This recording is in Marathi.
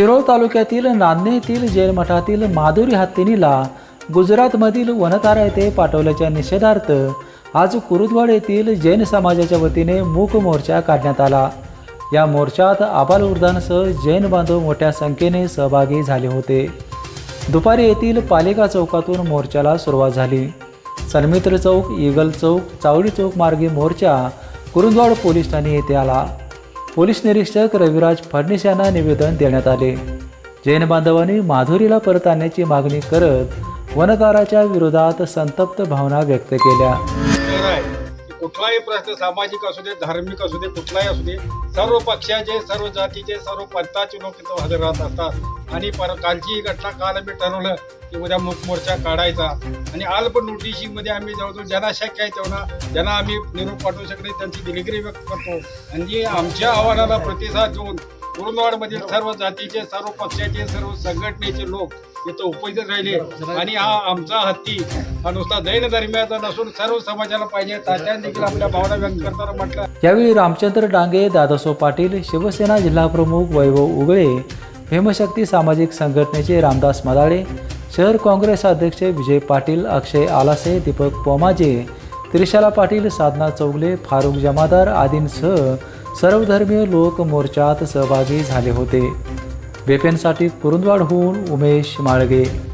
शिरोळ तालुक्यातील नांदणे येथील जैन मठातील माधुरी हत्तीनीला गुजरातमधील वनतारा येथे पाठवल्याच्या निषेधार्थ आज कुरुदवाड येथील जैन समाजाच्या वतीने मूक मोर्चा काढण्यात आला. या मोर्चात आबालवृद्धांसह जैन बांधव मोठ्या संख्येने सहभागी झाले होते. दुपारी येथील पालिका चौकातून मोर्चाला सुरुवात झाली. सन्मित्र चौक ईगल चौक चावडी चौक मार्गे मोर्चा कुरुंदवाड पोलीस ठाणे येथे आला. पोलीस निरीक्षक रविराज फडणीस यांना निवेदन देण्यात आले. जैन बांधवांनी माधुरीला परत आणण्याची मागणी करत वनकाराच्या विरोधात संतप्त भावना व्यक्त केल्या. कुठलाही प्रश्न सामाजिक असू दे धार्मिक असू दे कुठलाही असू दे सर्व पक्षाचे सर्व जातीचे सर्व पंथाचे लोक तिथं हजर राहत असतात. आणि पर कालची ही घटना काल आम्ही ठरवलं की उद्या मुख मोर्चा काढायचा. आणि अल्प नोटिशीमध्ये आम्ही जवळजवळ ज्यांना शक्य आहे तेवढा ज्यांना आम्ही निरोप पाठवू शकले त्यांची दिलगिरी व्यक्त करतो. आणि आमच्या आव्हानाला प्रतिसाद देऊन कुरुंदवाडमधील सर्व जातीचे सर्व पक्षाचे सर्व संघटनेचे लोक इथं उपस्थित राहिले. आणि हा आमचा हत्ती हा नुसता दैन धर्मियाचा नसून सर्व समाजाला पाहिजे. तात्याने देखील आपल्या भावना व्यक्त करताना म्हटलं. यावेळी रामचंद्र डांगे दादासो पाटील शिवसेना जिल्हाप्रमुख वैभव उगळे भीमशक्ती सामाजिक संघटनेचे रामदास मदाळे शहर काँग्रेस अध्यक्ष विजय पाटील अक्षय आलासे दीपक पोमाजे त्रिशाला पाटील साधना चौगले फारुख जमादार आदींसह सर्वधर्मीय लोक मोर्चात सहभागी झाले होते. बेपेनसाठी कुरुंदवाडहून उमेश माळगे